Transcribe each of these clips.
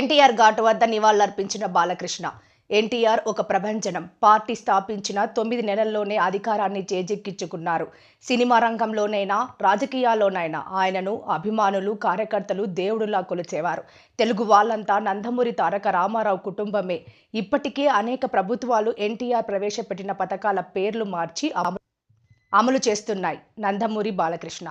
ఎన్టీఆర్ ఘాటు వద్ద నివాళులర్పించిన బాలకృష్ణ. ఎన్టీఆర్ ఒక ప్రభంజనం. పార్టీ స్థాపించిన తొమ్మిది నెలల్లోనే అధికారాన్ని చేజెక్కించుకున్నారు. సినిమా రంగంలోనైనా రాజకీయాల్లోనైనా ఆయనను అభిమానులు కార్యకర్తలు దేవుడులా కొలిచేవారు. తెలుగు వాళ్ళంతా నందమూరి తారక రామారావు కుటుంబమే. ఇప్పటికే అనేక ప్రభుత్వాలు ఎన్టీఆర్ ప్రవేశపెట్టిన పథకాల పేర్లు మార్చి అమలు చేస్తున్నాయి. నందమూరి బాలకృష్ణ.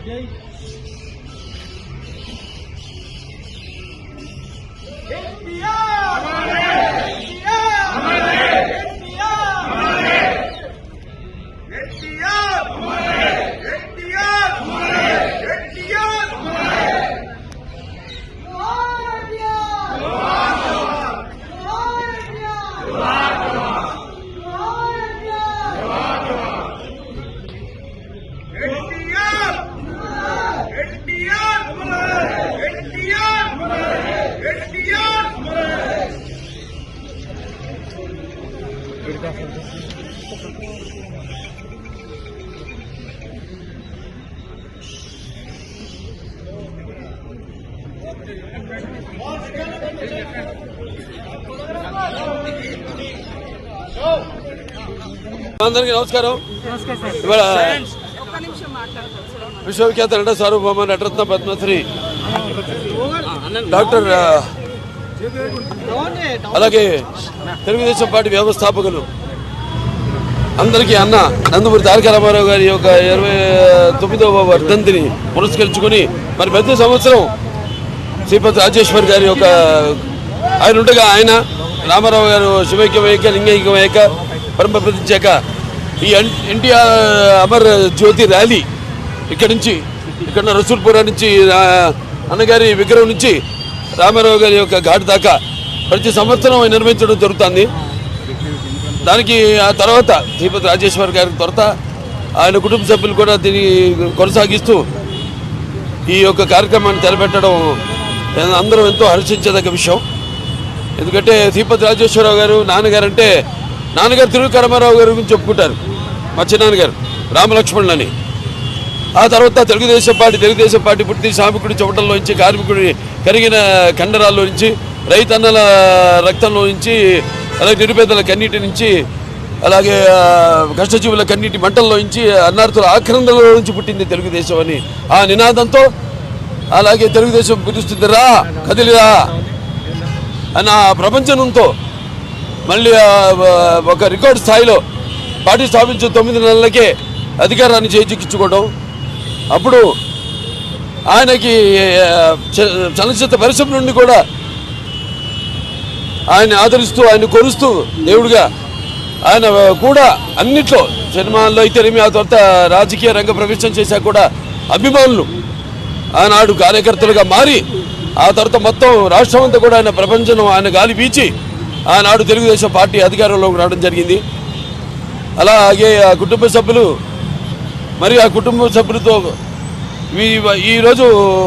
Ajay. India! అందరికీ నమస్కారం. ఇవాళ విశ్వవిఖ్యాత నట సార్వభౌమ నటరత్న పద్మశ్రీ. డాక్టర్ అలాగే తెలుగుదేశం పార్టీ వ్యవస్థాపకులు. అందరికీ అన్న నందమూరి తారక రామారావు గారి యొక్క ఇరవై తొమ్మిదవ వర్ధంతిని పురస్కరించుకొని మరి ప్రతి సంవత్సరం శ్రీపతి రాజేశ్వర్ గారి యొక్క ఆయన ఉండగా ఆయన రామారావు గారు శివైక్యమయ్యాక లింగైక్యమయ్యాక పరమ ప్రతించాక ఈ ఎన్- ఎన్టీఆర్ అమర్ జ్యోతి ర్యాలీ ఇక్కడి నుంచి ఇక్కడ రసూల్పురా నుంచి అన్నగారి విగ్రహం నుంచి రామారావు గారి యొక్క ఘాటు దాకా ప్రతి సంవత్సరం నిర్వహించడం జరుగుతుంది. దానికి ఆ తర్వాత శ్రీపతి రాజేశ్వర్ గారి తర్వాత ఆయన కుటుంబ సభ్యులు కూడా దీన్ని కొనసాగిస్తూ ఈ యొక్క కార్యక్రమాన్ని తెరపెట్టడం అందరం ఎంతో హర్షించదగ్గ విషయం. ఎందుకంటే శ్రీపతి రాజేశ్వరరావు గారు నాన్నగారు అంటే నాన్నగారు తిరుగు కరమారావు గారి గురించి చెప్పుకుంటారు. మా చిన్నాన్నగారు రామలక్ష్మణులని. ఆ తర్వాత తెలుగుదేశం పార్టీ తెలుగుదేశం పార్టీ పుట్టి శ్రామికుడి చెమటల్లో నుంచి కార్మికుడి కరిగిన కండరాల్లో నుంచి రైతన్నల రక్తంలో నుంచి అలాగే నిరుపేదల కన్నీటి నుంచి అలాగే కష్టజీవుల కన్నీటి మంటల్లో నుంచి అన్నార్థుల ఆక్రందలో నుంచి పుట్టింది తెలుగుదేశం అని ఆ నినాదంతో అలాగే తెలుగుదేశం పిలుస్తుంది రా కదిలిరా. అని ఆ ప్రపంచంతో మళ్ళీ ఒక రికార్డ్ స్థాయిలో పార్టీ స్థాపించిన తొమ్మిది నెలలకే అధికారాన్ని చేజిక్కించుకోవడం. అప్పుడు ఆయనకి చలనచిత్ర పరిశ్రమ నుండి కూడా ఆయన ఆదరిస్తూ ఆయన కొలుస్తూ దేవుడిగా ఆయన కూడా అన్నిట్లో సినిమాల్లో అయితేనేమి ఆ తర్వాత రాజకీయ రంగ ప్రవేశం చేశాక కూడా అభిమానులు ఆనాడు కార్యకర్తలుగా మారి ఆ తర్వాత మొత్తం రాష్ట్రం అంతా కూడా ఆయన ప్రపంచం ఆయన గాలి వీచి ఆనాడు తెలుగుదేశం పార్టీ అధికారంలోకి రావడం జరిగింది. అలాగే ఆ కుటుంబ సభ్యులు మరి ఆ కుటుంబ సభ్యులతో ఈ- ఈరోజు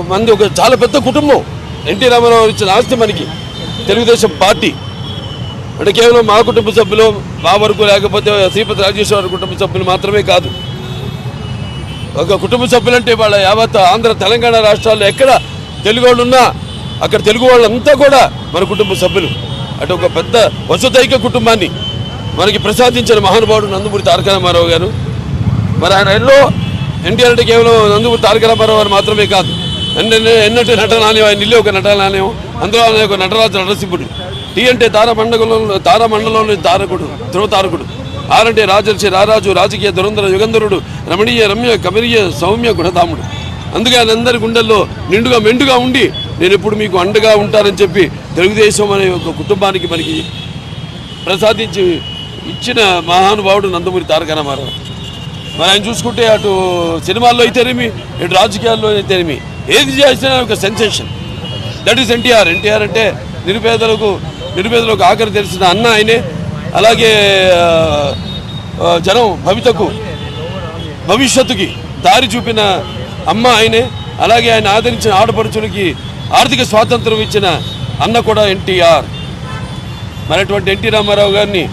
మంది ఒక చాలా పెద్ద కుటుంబం. ఎన్టీ రామారావు ఇచ్చిన ఆస్తి మనకి తెలుగుదేశం పార్టీ. అంటే కేవలం మా కుటుంబ సభ్యులు మా వరకు లేకపోతే శ్రీపతి రాజేశ్వర కుటుంబ సభ్యులు మాత్రమే కాదు. ఒక కుటుంబ సభ్యులంటే వాళ్ళ యావత్ ఆంధ్ర తెలంగాణ రాష్ట్రాల్లో ఎక్కడ తెలుగు వాళ్ళు ఉన్నా అక్కడ తెలుగు వాళ్ళంతా కూడా మన కుటుంబ సభ్యులు. అటు ఒక పెద్ద వసుదైక కుటుంబాన్ని మనకి ప్రసాదించిన మహానుభావుడు నందమూరి తారక రామారావు గారు. మరి ఆయన ఎన్నో ఎన్టీఆర్ అంటే కేవలం నందమూరి తారక రామారావు గారు మాత్రమే కాదు. ఎన్న ఎన్నటి నటనాలయం ఆయన ఇల్లు ఒక నటనాలయం అందులో ఆయన ఒక నటరాజు నరసింహుడు. టీ అంటే తారమండలంలో తారమండలంలోని తారకుడు ధ్రువ తారకుడు ఆరంటే రాజర్షి రారాజు రాజకీయ దురంధర యుగంధరుడు రమణీయ రమ్య కమనీయ సౌమ్య గుణధాముడు. అందుకే ఆయన అందరి గుండెల్లో నిండుగా మెండుగా ఉండి నేను ఎప్పుడు మీకు అండగా ఉంటానని చెప్పి తెలుగుదేశం అనే ఒక కుటుంబానికి మనకి ప్రసాదించి ఇచ్చిన మహానుభావుడు నందమూరి తారక రామారావు మరి ఆయన చూసుకుంటే అటు సినిమాల్లో అయితేనేమి ఇటు రాజకీయాల్లో అయితేనేమి ఏది చేసినా ఒక sensation that is NTR NTR అంటే నిరుపేదలకు నిరుపేదలకు ఆఖరి తెలిసిన అన్న ఆయనే. అలాగే జనం భవితకు భవిష్యత్తుకి దారి చూపిన అమ్మ ఆయనే అలాగే ఆయన ఆదరించిన ఆడపడుచులకి ఆర్థిక స్వాతంత్రం ఇచ్చిన అన్న కూడా ఎన్టీఆర్. మరి అటువంటి ఎన్టీ రామారావు గారిని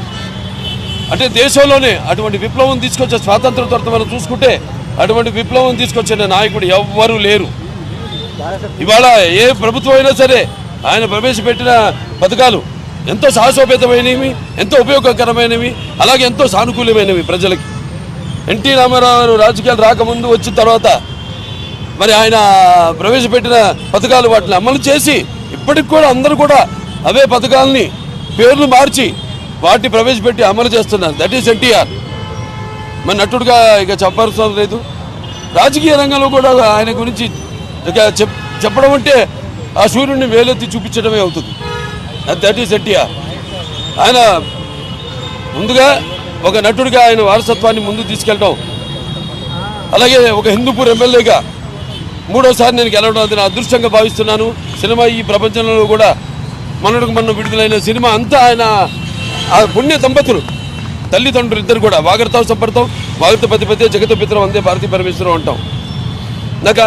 అంటే దేశంలోనే అటువంటి విప్లవం తీసుకొచ్చే స్వాతంత్రం తర్వాత మనం చూసుకుంటే అటువంటి విప్లవం తీసుకొచ్చిన నాయకుడు ఎవ్వరూ లేరు. ఇవాళ ఏ ప్రభుత్వం అయినా సరే ఆయన ప్రవేశపెట్టిన పథకాలు ఎంతో సాహసోపేతమైనవి ఎంతో ఉపయోగకరమైనవి అలాగే ఎంతో సానుకూలమైనవి ప్రజలకి. ఎన్టీ రామారావు రాజకీయాలు రాకముందు వచ్చిన తర్వాత మరి ఆయన ప్రవేశపెట్టిన పథకాలు వాటిని అమలు చేసి ఇప్పటికి కూడా అందరూ కూడా అవే పథకాలని పేర్లు మార్చి వాటిని ప్రవేశపెట్టి అమలు చేస్తున్నారు. That is NTR. మరి నటుడుగా ఇక చెప్పాల్సిన లేదు. రాజకీయ రంగంలో కూడా ఆయన గురించి ఇక చెప్ చెప్పడం అంటే ఆ సూర్యుడిని వేలెత్తి చూపించడమే అవుతుంది. దట్ ఈస్ ఆయన ముందుగా ఒక నటుడిగా ఆయన వారసత్వాన్ని ముందుకు తీసుకెళ్ళడం అలాగే ఒక హిందూపూర్ ఎమ్మెల్యేగా మూడోసారి నేను గెలవడం అది నా అదృష్టంగా భావిస్తున్నాను. సినిమా ఈ ప్రపంచంలో కూడా మనకు మనం విడుదలైన సినిమా అంతా ఆయన ఆ పుణ్య దంపతులు. తల్లిదండ్రులు ఇద్దరు కూడా వాగర్తావు సంపర్తం వాగర్త పతిపతి జగత పిత్రం అందే భారతీ పరమేశ్వరం అంటాం. నాకు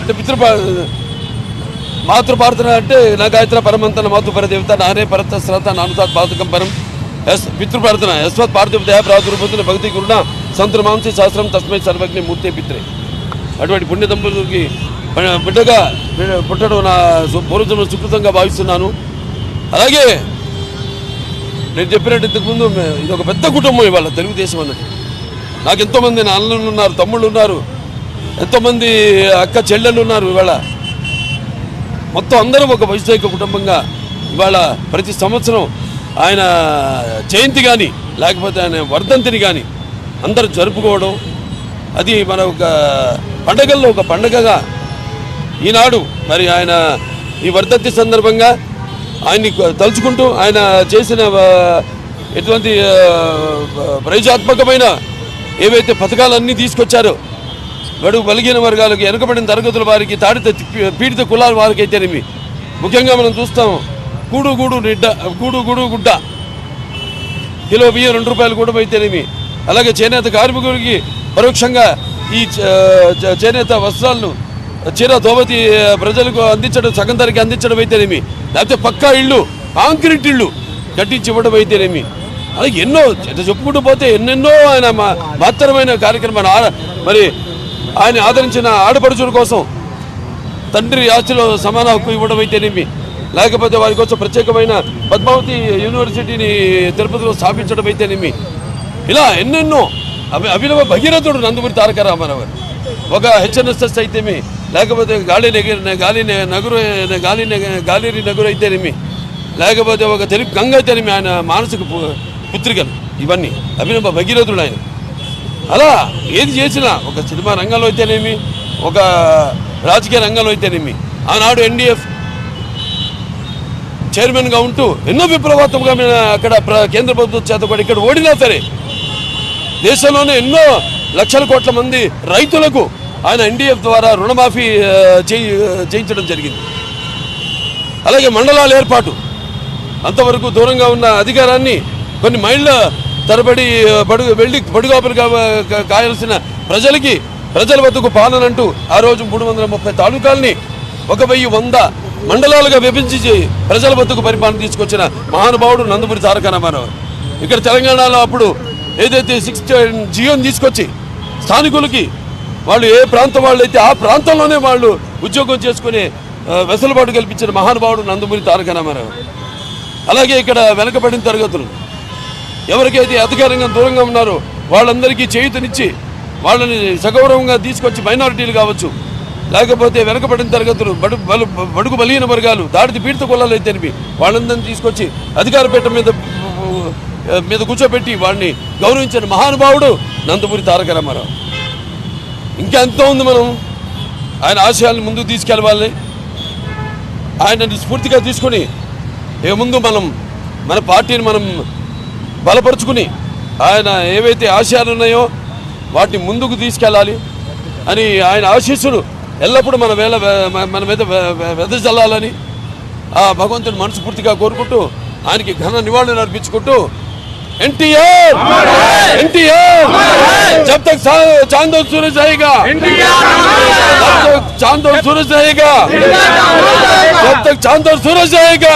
అంటే పితృ మాతృపార్థన అంటే నా గాయత్ర పరమంతన మాతృ పరదేవత నానే పరత శ్రత నానుతాత్ పాతకం పరం. ఎస్ పితృప్రార్థన. యశ్వత్ పార్థివ దయా ప్రాదుర్భూతుల భక్తి గురుణ సంతుల మాంసి శాస్త్రం తస్మై సర్వజ్ఞ మూర్తి పిత్రే. అటువంటి పుణ్య దంపతులకి బిడ్డగా పుట్టడం నా పూర్వజన్మ సుకృతంగా భావిస్తున్నాను. అలాగే నేను చెప్పినట్టు ఇంతకుముందు ఇది ఒక పెద్ద కుటుంబం ఇవాళ తెలుగుదేశం అన్నది. నాకు ఎంతోమంది నా అన్నలు ఉన్నారు తమ్ముళ్ళు ఉన్నారు ఎంతోమంది అక్క చెల్లెళ్ళు ఉన్నారు ఇవాళ. మొత్తం అందరూ ఒక వైశాఖ కుటుంబంగా ఇవాళ ప్రతి సంవత్సరం ఆయన జయంతి కానీ లేకపోతే ఆయన వర్ధంతిని కానీ అందరూ జరుపుకోవడం అది మన ఒక పండగల్లో ఒక పండగగా ఈనాడు మరి ఆయన ఈ వర్ధంతి సందర్భంగా ఆయన్ని తలుచుకుంటూ ఆయన చేసిన ఎటువంటి ప్రయోజాత్మకమైన ఏవైతే పథకాలన్నీ తీసుకొచ్చారో గడువు బలిగిన వర్గాలకు వెనుకబడిన తరగతుల వారికి తాడిత పీడిత కులాల వారికి అయితేనేమి ముఖ్యంగా మనం చూస్తాం కూడు గూడు నిడ్డ కూడు గూడు గుడ్డ. కిలో బియ్యం రెండు రూపాయలు కూడా అయితేనేమి అలాగే చేనేత కార్మికుడికి పరోక్షంగా ఈ చేనేత వస్త్రాలను చీర దోవతి ప్రజలకు అందించడం సగం ధరకి అందించడం అయితేనేమి లేకపోతే పక్కా ఇళ్ళు కాంక్రీట్ ఇళ్ళు కట్టించి ఇవ్వడం అయితేనేమి అలాగే ఎన్నో చెప్పుకుంటూ పోతే ఎన్నెన్నో ఆయన మా మహత్తరమైన కార్యక్రమాలు మరి ఆయన ఆదరించిన ఆడపడుచుల కోసం తండ్రి ఆస్తిలో సమాన హక్కు ఇవ్వడం అయితేనేమి లేకపోతే వారి కోసం ప్రత్యేకమైన పద్మావతి యూనివర్సిటీని తిరుపతిలో స్థాపించడం అయితేనేమి ఇలా ఎన్నెన్నో అవి అభినవ భగీరథుడు నందమూరి తారక రామారావు. ఒక హెచ్ఎన్ఎస్ఎస్ అయితేమి లేకపోతే గాలి నగిరి గాలి నగురు గాలి గాలిరి నగురు అయితేనేమి లేకపోతే ఒక తెలుగు గంగ అయితేనేమి ఆయన మానసిక పు- పుత్రికలు. ఇవన్నీ అభినవ భగీరథుడు ఆయన. అలా ఏది చేసినా ఒక సినిమా రంగంలో అయితేనేమి ఒక రాజకీయ రంగంలో అయితేనేమి ఆనాడు ఎన్డీఎఫ్ చైర్మన్గా ఉంటూ ఎన్నో విప్లవాత్మకంగా అక్కడ ప్ర- కేంద్ర ప్రభుత్వం చేత కూడా ఇక్కడ ఓడినా సరే దేశంలోనే ఎన్నో లక్షల కోట్ల మంది రైతులకు ఆయన ఎన్డీఎఫ్ ద్వారా రుణమాఫీ చేయి చేయించడం జరిగింది. అలాగే మండలాల ఏర్పాటు అంతవరకు దూరంగా ఉన్న అధికారాన్ని కొన్ని మైళ్ళ తరబడి బడుగు వెళ్ళి బడుగాపులు కాయాల్సిన ప్రజలకి ప్రజల వద్దకు పాలనంటూ ఆ రోజు మూడు వందల ముప్పై తాలూకాల్ని ఒక వెయ్యి వంద మండలాలుగా విభజించి ప్రజల వద్దకు పరిపాలన తీసుకొచ్చిన మహానుభావుడు నందమూరి తారక రామారావు. ఇక్కడ తెలంగాణలో అప్పుడు ఏదైతే సిక్స్ జియోని తీసుకొచ్చి స్థానికులకి వాళ్ళు ఏ ప్రాంతం వాళ్ళు అయితే ఆ ప్రాంతంలోనే వాళ్ళు ఉద్యోగం చేసుకునే వెసులుబాటు కల్పించిన మహానుభావుడు నందమూరి తారక రామారావు. అలాగే ఇక్కడ వెనకబడిన తరగతులు ఎవరికైతే అధికారంగా దూరంగా ఉన్నారో వాళ్ళందరికీ చేయుతనిచ్చి వాళ్ళని సగౌరవంగా తీసుకొచ్చి మైనారిటీలు కావచ్చు లేకపోతే వెనకబడిన తరగతులు బడు బలు బడుగు బలిగిన వర్గాలు దాడితి పీడిత కులాలు అయితే వాళ్ళందరినీ తీసుకొచ్చి అధికార పీఠం మీద మీద కూర్చోబెట్టి వాడిని గౌరవించిన మహానుభావుడు నందమూరి తారక రామారావు. ఇంకా ఎంతో ఉంది మనం. ఆయన ఆశయాలను ముందుకు తీసుకెళ్ళవాలి. ఆయనని స్ఫూర్తిగా తీసుకొని ఇక ముందు మనం మన పార్టీని మనం బలపరుచుకుని ఆయన ఏవైతే ఆశయాలు ఉన్నాయో వాటిని ముందుకు తీసుకెళ్ళాలి అని ఆయన ఆశీస్సులు ఎల్లప్పుడూ మన వేళ మన మీద వె- వె- వెదజల్లాలని ఆ భగవంతుని మనస్ఫూర్తిగా కోరుకుంటూ ఆయనకి ఘన నివాళులు అర్పించుకుంటూ ఎన్టీఆర్ ఎన్టీఆర్ జబ్ తక్ चा- चांद और सूरज रहेगा जब तक चांद और सूरज रहेगा जब तक चांद और सूरज रहेगा